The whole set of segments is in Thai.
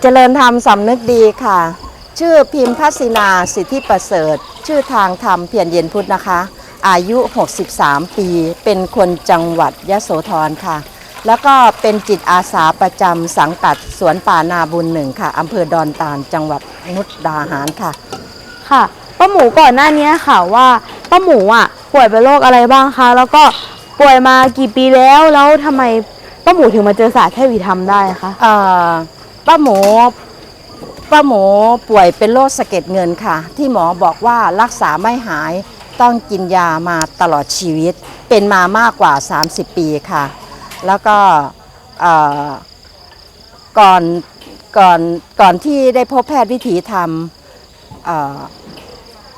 เจริญธรรมสำนึกดีค่ะ ชื่อพิมพ์พัศินาสิทธิประเสริฐ ชื่อทางธรรมเพียรเย็นพุทธนะคะ อายุ 63 ปี เป็นคนจังหวัดยโสธรค่ะ แล้วก็เป็นจิตอาสาประจำสังกัดสวนป่านาบุญหนึ่งค่ะอำเภอดอนตาลจังหวัดมุกดาหารค่ะ ค่ะป้าหมูก่อนหน้านี้ค่ะว่าป้าหมูอะป่วยเป็นโรคอะไรบ้างคะ แล้วก็ป่วยมากี่ปีแล้วแล้วทำไมป้าหมูถึงมาเจอศาสตร์เทวีธรรมได้คะเอ่อ ป้าหมูป้าหมูป่วยเป็นโรคสะเก็ดเงินค่ะ ที่หมอบอกว่ารักษาไม่หายต้องกินยามาตลอดชีวิต เป็นมามากกว่า 30 ปีค่ะ แล้วก็เออก่อนก่อนก่อนที่ได้พบแพทย์วิถีธรรมเออ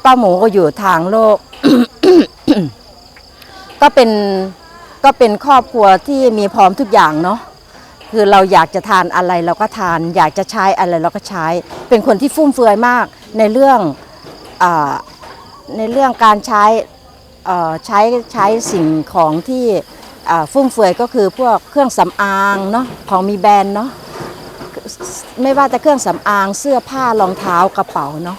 ป้าหมูก็อยู่ทางโลก ก็เป็นก็เป็นครอบครัวที่มีพร้อมทุกอย่างเนาะ คือเราอยากจะทานอะไรเราก็ทาน อยากจะใช้อะไรเราก็ใช้ เป็นคนที่ฟุ่มเฟือยมากในเรื่องอในเรื่องการใช้ใช้ใช้สิ่งของที่ฟุ่มเฟือยก็คือพวกเครื่องสำอางเนาะของมีแบรนด์เนาะไม่ว่าจะเครื่องสำอางเสื้อผ้ารองเท้ากระเป๋าเนาะ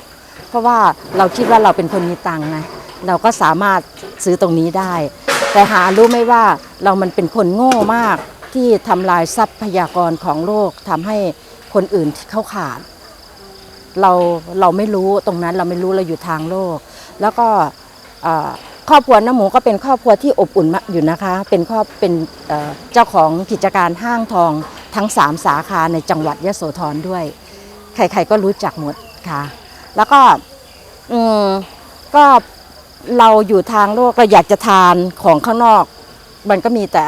เพราะว่าเราคิดว่าเราเป็นคนมีตังค์ไงเราก็สามารถซื้อตรงนี้ได้ แต่หารู้ไหมว่าเรามันเป็นคนโง่มาก ที่ทำลายทรัพยากรของโลกทำให้คนอื่นเขาขาด เราเราไม่รู้ตรงนั้นเราไม่รู้เราอยู่ทางโลก แล้วก็ครอบครัวน้ำหมูก็เป็นครอบครัวที่อบอุ่นมาอยู่นะคะ เป็นครอบเป็นเจ้าของกิจการห้างทองทั้ง 3 สาขาในจังหวัดยะโสธรด้วย ใครๆก็รู้จักหมดค่ะ แล้วก็อืมก็เราอยู่ทางโลกเราอยากจะทานของข้างนอก มันก็มีแต่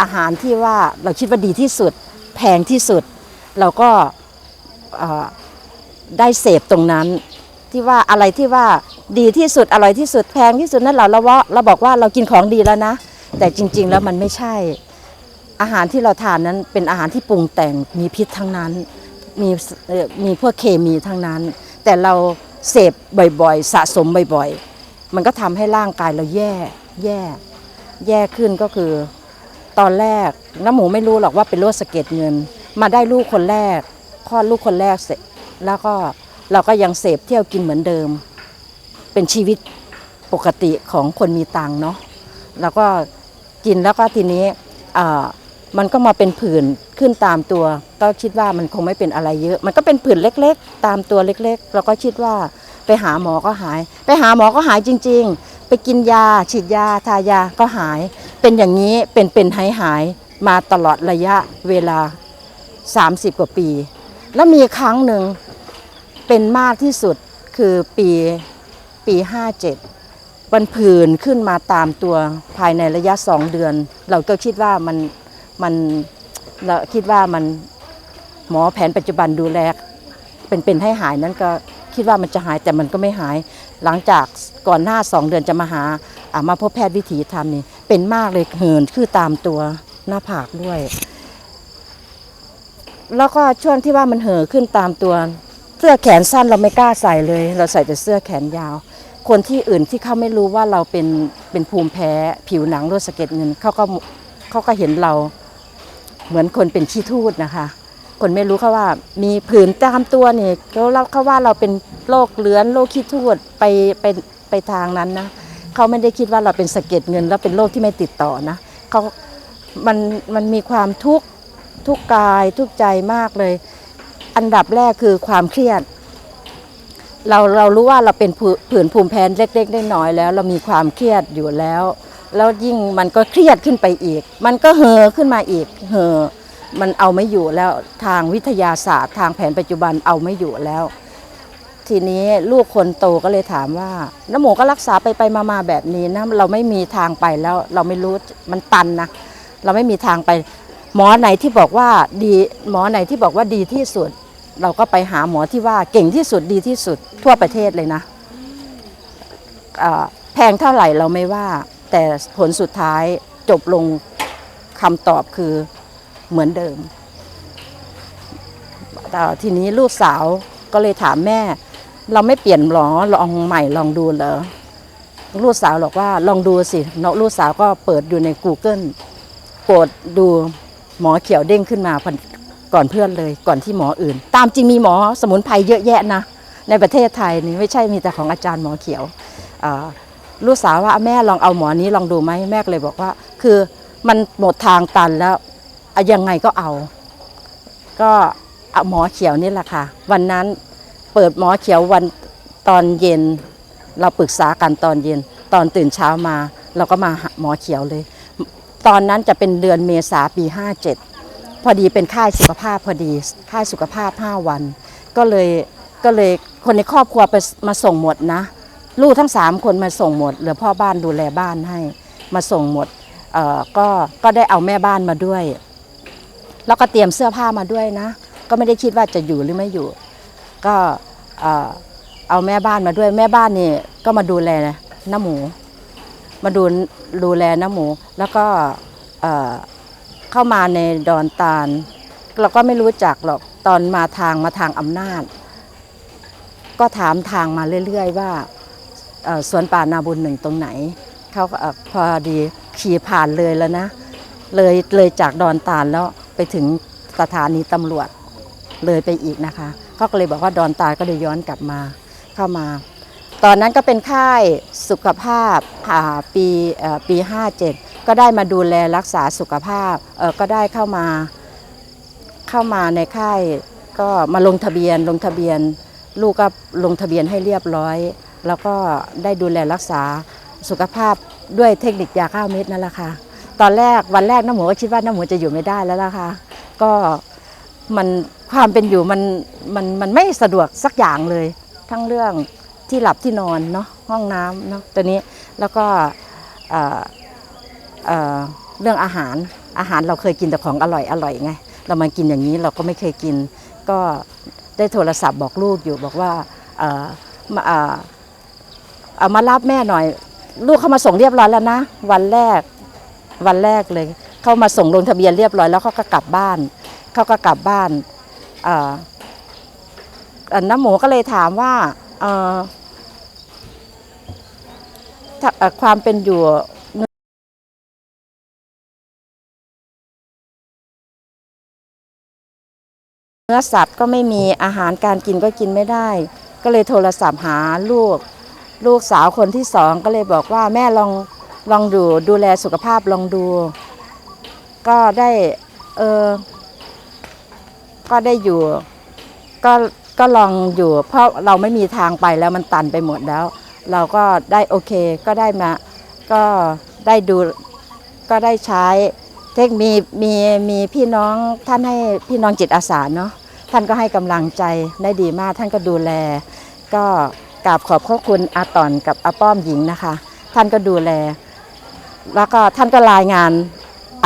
อาหารที่ว่าเราคิดว่าดีที่สุด แพงที่สุด เราก็ได้เสพตรงนั้น ที่ว่าอะไรที่ว่าดีที่สุดอร่อยที่สุดแพงที่สุดนั่นเราเราว่าเราบอกว่าเรากินของดีแล้วนะ แต่จริง ๆ แล้วมันไม่ใช่ อาหารที่เราทานนั้นเป็นอาหารที่ปรุงแต่งมีพิษทั้งนั้นมีมีพวกเคมีทั้งนั้น แต่เราเสพบ่อยๆ สะสมบ่อยๆ มันก็ทำให้ร่างกายเราแย่แย่ แย่ขึ้นก็คือ ตอนแรกน้ำหมูไม่รู้หรอกว่าเป็นโรคสะเก็ดเงิน มาได้ลูกคนแรกคลอดลูกคนแรกเสร็จ แล้วก็เราก็ยังเสพเที่ยวกินเหมือนเดิม เป็นชีวิตปกติของคนมีตังเนาะแล้วก็กินแล้วก็ทีนี้อ่ามันก็มาเป็นผื่นขึ้นตามตัว ก็คิดว่ามันคงไม่เป็นอะไรเยอะ มันก็เป็นผื่นเล็ก ๆ ตามตัวเล็ก ๆ เราก็คิดว่าไปหาหมอก็หาย ไปหาหมอก็หายจริง ๆ ไปกินยา ฉีดยาทายาก็หาย เป็นอย่างนี้เป็นเป็นหายหายมาตลอดระยะเวลา 30 กว่าปี แล้วมีครั้งหนึ่งเป็นมากที่สุดคือปีปี 57มันผื่นขึ้นมาตามตัวภายในระยะสองเดือน เราก็คิดว่ามันมันเราคิดว่ามันหมอแผนปัจจุบันดูแลเป็นเป็นให้หายนั้นก็ คิดว่ามันจะหายแต่มันก็ไม่หาย หลังจากก่อนหน้าสองเดือนจะมาหาอามาพบแพทย์วิถีธรรมนี่เป็นมากเลยเหินคือตามตัวหน้าผากด้วย แล้วก็ช่วงที่ว่ามันเห่อขึ้นตามตัว เสื้อแขนสั้นเราไม่กล้าใส่เลย เราใส่แต่เสื้อแขนยาว คนที่อื่นที่เขาไม่รู้ว่าเราเป็นเป็นภูมิแพ้ผิวหนังโรคสะเก็ดเงินเขาก็เขาก็เห็นเราเหมือนคนเป็นขี้ทูดนะคะ คนไม่รู้เขาว่า มีผื่นตามตัวนี่เขาเราเขาว่าเราเป็นโรคเลื้อนโรคขี้ทูดไปไปไปทางนั้นนะเขาไม่ได้คิดว่าเราเป็นสะเก็ดเงิน แล้วเป็นโรคที่ไม่ติดต่อนะเขามันมันมีความทุกข์ทุกกายทุกใจมากเลย อันดับแรกคือความเครียด เราเรารู้ว่าเราเป็นผื่นภูมิแพ้เล็กๆได้น้อยแล้ว เรามีความเครียดอยู่แล้ว แล้วยิ่งมันก็เครียดขึ้นไปอีก มันก็เห่อขึ้นมาอีกเห่อ มันเอาไม่อยู่แล้วทางวิทยาศาสตร์ ทางแผนปัจจุบันเอาไม่อยู่แล้ว ทีนี้ลูกคนโตก็เลยถามว่าน้ำหมูก็รักษาไปไปมาๆแบบนี้นะเราไม่มีทางไปแล้ว เราไม่รู้มันตันนะเราไม่มีทางไป หมอไหนที่บอกว่าดีหมอไหนที่บอกว่าดีที่สุด เราก็ไปหาหมอที่ว่าเก่งที่สุดดีที่สุดทั่วประเทศเลยนะแพงเท่าไหร่เราไม่ว่า แต่ผลสุดท้ายจบลงคำตอบคือ เหมือนเดิมแต่ทีนี้ลูกสาวก็เลยถามแม่ เราไม่เปลี่ยนหรอลองใหม่ลองดูเหรอลูกสาวบอกว่าลองดูสิเนาะลูกสาวก็เปิดดูใน Google กดดูหมอเขียวเด้งขึ้นมาก่อนเพื่อนเลย ก่อนที่หมออื่น ตามจริงมีหมอสมุนไพรเยอะแยะนะ ในประเทศไทยนี่ไม่ใช่มีแต่ของอาจารย์หมอเขียวลูกสาวว่าแม่ลองเอาหมอนี้ลองดูไหมแม่เลยบอกว่า คือมันหมดทางตันแล้ว อะยังไงก็เอา ก็เอาหมอเขียวนี่แหละค่ะ วันนั้นเปิดหมอเขียววันตอนเย็น เราปรึกษากันตอนเย็น ตอนตื่นเช้ามา เราก็มาหมอเขียวเลย ตอนนั้นจะเป็นเดือนเมษาปี 57 พอดีเป็นค่ายสุขภาพพอดีค่ายสุขภาพ 5 วัน ก็เลยก็เลยคนในครอบครัวไปมาส่งหมดนะ ลูกทั้ง 3 คนมาส่งหมดเหลือพ่อบ้านดูแลบ้านให้มาส่งหมดเอ่อก็ก็ได้เอาแม่บ้านมาด้วย แล้วก็เตรียมเสื้อผ้ามาด้วยนะ ก็ไม่ได้คิดว่าจะอยู่หรือไม่อยู่ ก็เอาแม่บ้านมาด้วย แม่บ้านนี่ก็มาดูแลน้าหมู มาดูดูแลน้าหมู แล้วก็เข้ามาในดอนตาล เราก็ไม่รู้จักหรอกตอนมาทางมาทางอำนาจ ก็ถามทางมาเรื่อย ๆ ว่าเอ่อสวนป่านาบุญหนึ่งตรงไหนเขาพอดีขี่ผ่านเลยแล้วนะ เลยเลยจากดอนตาลแล้ว ไปถึงสถานีตำรวจเลยไปอีกนะคะ ก็เลยบอกว่าดอนตาลก็เลยย้อนกลับมาเข้ามา ตอนนั้นก็เป็นค่ายสุขภาพาปีปี 57 ก็ได้มาดูแลรักษาสุขภาพก็ได้เข้ามาเข้ามาในค่ายก็มาลงทะเบียนลงทะเบียน ลูกก็ลงทะเบียนให้เรียบร้อย แล้วก็ได้ดูแลรักษาสุขภาพด้วยเทคนิคยาข้าวเม็ดนั่นแหละค่ะ ตอนแรกวันแรกน้าหมูก็คิดว่าน้าหมูจะอยู่ไม่ได้แล้วล่ะค่ะก็มันความเป็นอยู่มันมันมันไม่สะดวกสักอย่างเลย ทั้งเรื่องที่หลับที่นอนเนาะห้องน้ำเนาะตัวนี้แล้วก็เอ่อเอ่อเรื่องอาหารอาหารเราเคยกินแต่ของอร่อยอร่อยไงเรามากินอย่างนี้เราก็ไม่เคยกิน ก็ได้โทรศัพท์บอกลูกอยู่บอกว่าเอ่อมาเอ่อเอามารับแม่หน่อย ลูกเข้ามาส่งเรียบร้อยแล้วนะ วันแรก วันแรกเลย เขามาส่งลงทะเบียนเรียบร้อยแล้วเขาก็กลับบ้าน เขาก็กลับบ้านอ่อเอ่อน้าหมูก็เลยถามว่าความเป็นอยู่เนื้อสัตว์ก็ไม่มีอาหารการกินก็กินไม่ได้ ก็เลยโทรศัพท์หาลูก ลูกสาวคนที่สองก็เลยบอกว่าแม่ลอง ลองดูดูแลสุขภาพลองดู ก็ได้เออก็ได้อยู่ ก็ก็ลองอยู่ เพราะเราไม่มีทางไปแล้วมันตันไปหมดแล้ว เราก็ได้โอเคก็ได้มา ก็ได้ดูก็ได้ใช้ เทคมีมีมีพี่น้องท่านให้พี่น้องจิตอาสาเนาะท่านก็ให้กำลังใจได้ดีมากท่านก็ดูแล ก็กราบขอบพระคุณอาตอนกับอาป้อมหญิงนะคะ ท่านก็ดูแล แล้วก็ท่านก็รายงาน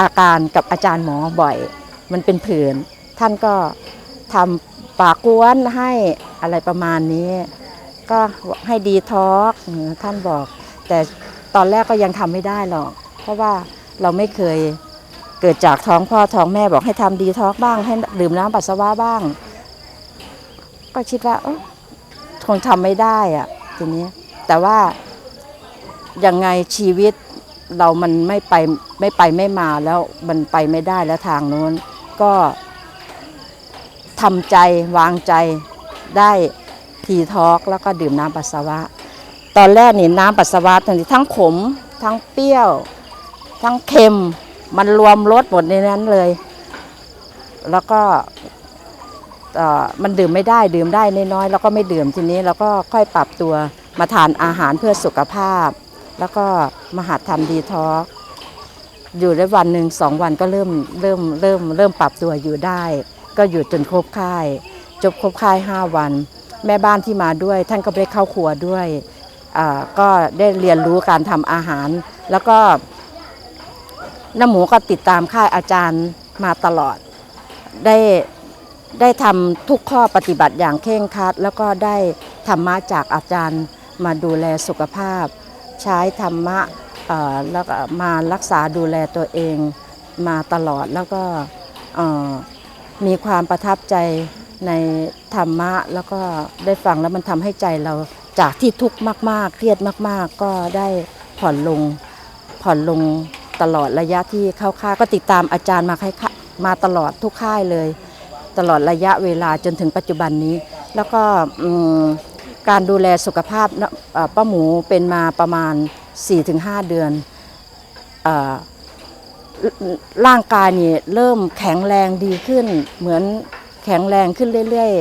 อาการกับอาจารย์หมอบ่อย มันเป็นผื่นท่านก็ทำปากกวนให้อะไรประมาณนี้ ก็ให้ดีท็อกท่านบอก แต่ตอนแรกก็ยังทำไม่ได้หรอก เพราะว่าเราไม่เคยเกิดจากท้องพ่อท้องแม่บอกให้ทำดีท็อกบ้าง ให้ดื่มน้ำปัสสาวะบ้าง ก็คิดว่าคงทำไม่ได้อะทีนี้ แต่ว่ายังไงชีวิต เรามันไม่ไปไม่ไปไม่มาแล้วมันไปไม่ได้แล้วทางโน้น ก็ทำใจวางใจได้ทีทอกแล้วก็ดื่มน้ำปัสสาวะ ตอนแรกนี่น้ำปัสสาวะทั้งทั้งขม ทั้งเปรี้ยว ทั้งเค็ม มันรวมรสหมดในนั้นเลย แล้วก็มันดื่มไม่ได้ดื่มได้น้อยๆแล้วก็ไม่ดื่มทีนี้เราก็ค่อยปรับตัวมาทานอาหารเพื่อสุขภาพ แล้วก็มาหัดทำดีท็อกอยู่ได้วันหนึ่งสองวันก็เริ่มเริ่มเริ่มเริ่มปรับตัวอยู่ได้ ก็อยู่จนครบค่าย จบครบค่ายห้าวัน แม่บ้านที่มาด้วย ท่านก็ได้เข้าครัวด้วยก็ได้เรียนรู้การทำอาหาร แล้วก็น้าหมูก็ติดตามค่ายอาจารย์มาตลอด ได้ได้ทำทุกข้อปฏิบัติอย่างเคร่งครัด แล้วก็ได้ธรรมะจากอาจารย์มาดูแลสุขภาพ ใช้ธรรมะแล้วก็มารักษาดูแลตัวเองมาตลอดแล้วก็มีความประทับใจในธรรมะแล้วก็ได้ฟังแล้วมันทำให้ใจเราจากที่ทุกข์มาก ๆ เครียดมาก ๆ ก็ได้ผ่อนลงผ่อนลงตลอดระยะที่เข้าค่ายก็ติดตามอาจารย์มาค่ายมาตลอดทุกค่ายเลย ตลอดระยะเวลาจนถึงปัจจุบันนี้ แล้วก็ การดูแลสุขภาพป้าหมูเป็นมาประมาณ 4-5 เดือนเอ่อร่างกายนี่เริ่มแข็งแรงดีขึ้น เหมือนแข็งแรงขึ้นเรื่อย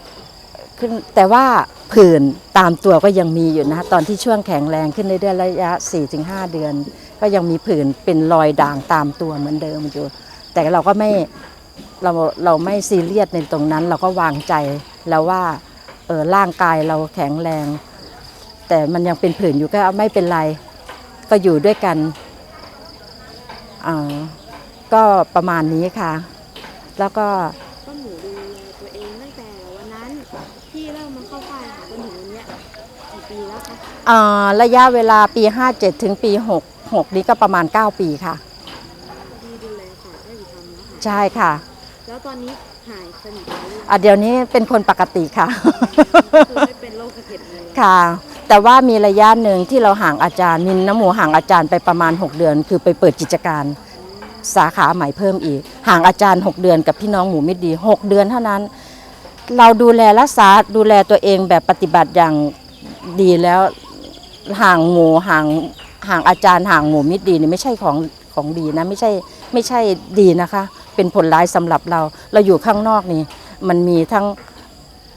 ๆขึ้นแต่ว่าผื่นตามตัวก็ยังมีอยู่นะตอนที่ช่วงแข็งแรงขึ้นเรื่อยๆระยะ 4-5 เดือน ก็ยังมีผื่นเป็นรอยด่างตามตัวเหมือนเดิมอยู่ แต่เราก็ไม่เราเราไม่ซีเรียสในตรงนั้น เราก็วางใจแล้วว่า ร่างกายเราแข็งแรง แต่มันยังเป็นผื่นอยู่ก็ไม่เป็นไร ก็อยู่ด้วยกันอ่าก็ประมาณนี้ค่ะ แล้วก็ป้าหมูดูแลตัวเองตั้งแต่วันนั้นที่เริ่มมาเข้าค่ายค่ะจนถึงวันเนี้ยกี่ปีแล้วคะอ่าระยะเวลาปี 57 ถึงปี 6 6 นี้ก็ประมาณ 9 ปีค่ะที่ดูแลสายแพทย์วิธรรมนะคะใช่ค่ะ แล้วตอนนี้หายสนิทแล้วหรือยังอะเดี๋ยวนี้เป็นคนปกติค่ะ คือไม่เป็นโรคสะเก็ดเงินแล้วค่ะ แต่ว่ามีระยะหนึ่งที่เราห่างอาจารย์มีน้ำหมูห่างอาจารย์ไปประมาณ 6 เดือน คือไปเปิดกิจการสาขาใหม่เพิ่มอีก ห่างอาจารย์ 6 เดือนกับพี่น้องหมูมิตรดี 6 เดือนเท่านั้น เราดูแลรักษาดูแลตัวเองแบบปฏิบัติอย่างดีแล้วห่างหมูห่างห่างอาจารย์ห่างหมูมิตรดีนี่ไม่ใช่ของของดีนะไม่ใช่ไม่ใช่ดีนะคะ เป็นผลร้ายสำหรับเรา เราอยู่ข้างนอกนี่ มันมีทั้ง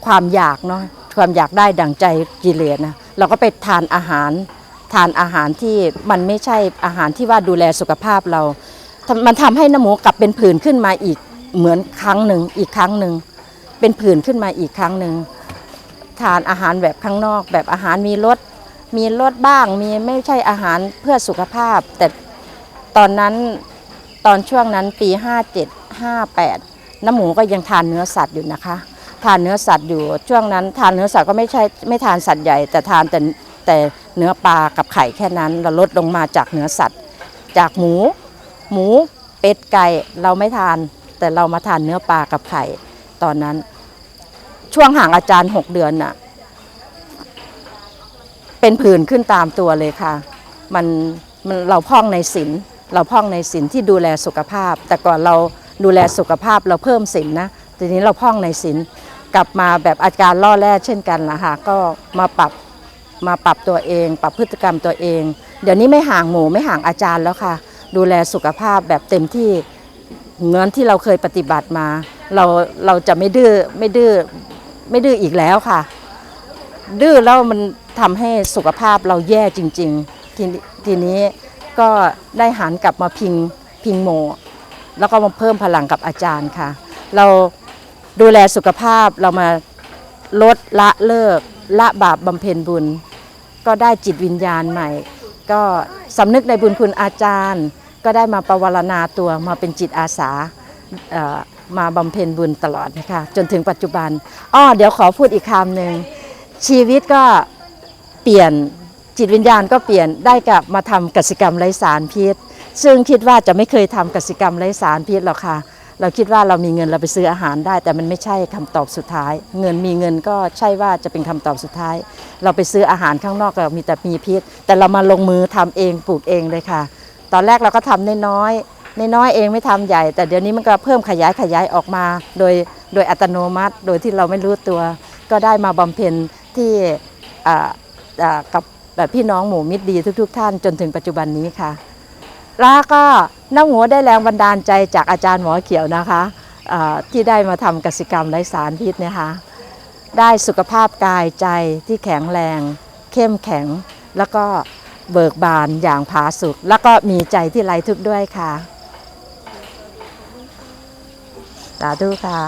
ความอยากเนาะความอยากได้ดั่งใจกิเลสนะเราก็ไปทานอาหาร ทานอาหารที่มันไม่ใช่อาหารที่ว่าดูแลสุขภาพเรา มันทำให้น้ำหมูกลับเป็นผื่นขึ้นมาอีกเหมือนครั้งหนึ่งอีกครั้งหนึ่งเป็นผื่นขึ้นมาอีกครั้งหนึ่งทานอาหารแบบข้างนอก แบบอาหารมีรสมีรสบ้าง มีไม่ใช่อาหารเพื่อสุขภาพ แต่ตอนนั้น ตอนช่วงนั้นปี 57 58 น้ำหมูก็ยังทานเนื้อสัตว์อยู่นะคะ ทานเนื้อสัตว์อยู่ช่วงนั้น ทานเนื้อสัตว์ก็ไม่ใช่ไม่ทานสัตว์ใหญ่ แต่ทานแต่แต่เนื้อปลากับไข่แค่นั้นเราลดลงมาจากเนื้อสัตว์ จากหมู หมูเป็ดไก่เราไม่ทาน แต่เรามาทานเนื้อปลากับไข่ตอนนั้น ช่วงห่างอาจารย์ 6 เดือนน่ะเป็นผื่นขึ้นตามตัวเลยค่ะ มันมันเราพ่องในศีล เราพ่องในศีลที่ดูแลสุขภาพ แต่ก่อนเราดูแลสุขภาพเราเพิ่มศีลนะทีนี้เราพ่องในศีลกลับมาแบบอาการล่อแร่เช่นกันละคะก็มาปรับมาปรับตัวเอง ปรับพฤติกรรมตัวเอง เดี๋ยวนี้ไม่ห่างหมูไม่ห่างอาจารย์แล้วค่ะ ดูแลสุขภาพแบบเต็มที่เหมือนที่เราเคยปฏิบัติมา เราเราจะไม่ดื้อไม่ดื้อไม่ดื้ออีกแล้วค่ะ ดื้อแล้วมันทำให้สุขภาพเราแย่จริง ๆททีนี้ ก็ได้หันกลับมาพิงพิงโม แล้วก็มาเพิ่มพลังกับอาจารย์ค่ะ เราดูแลสุขภาพเรามาลดละเลิก ละบาปบำเพ็ญบุญ ก็ได้จิตวิญญาณใหม่ ก็สำนึกในบุญคุณอาจารย์ ก็ได้มาประวรณาตัวมาเป็นจิตอาสามาบำเพ็ญบุญตลอดนะคะจนถึงปัจจุบันอ้อเดี๋ยวขอพูดอีกคำหนึ่งชีวิตก็เปลี่ยน จิตวิญญาณก็เปลี่ยนได้กลับมาทำกสิกรรมไร้สารพิษ ซึ่งคิดว่าจะไม่เคยทำกสิกรรมไร้สารพิษหรอกค่ะ เราคิดว่าเรามีเงินเราไปซื้ออาหารได้ แต่มันไม่ใช่คำตอบสุดท้าย เงินมีเงินก็ใช่ว่าจะเป็นคำตอบสุดท้าย เราไปซื้ออาหารข้างนอกก็มีแต่มีพิษ แต่เรามาลงมือทำเองปลูกเองเลยค่ะ ตอนแรกเราก็ทำน้อยๆน้อยๆเองไม่ทำใหญ่ แต่เดี๋ยวนี้มันก็เพิ่มขยายขยายออกมา โดยโดยอัตโนมัติ โดยที่เราไม่รู้ตัว ก็ได้มาบำเพ็ญที่กับ พี่น้องหมู่มิตรดีทุก ๆ ท่านจนถึงปัจจุบันนี้ค่ะแล้วก็น้ำหัวได้แรงบันดาลใจจากอาจารย์หมอเขียวนะคะที่ได้มาทำกสิกรรมไร้สารพิษเนะคะได้สุขภาพกายใจที่แข็งแรง เข้มแข็ง แล้วก็เบิกบานอย่างผาสุกแล้วก็มีใจที่ไร้ทุกข์ด้วยค่ะสาธุค่ะ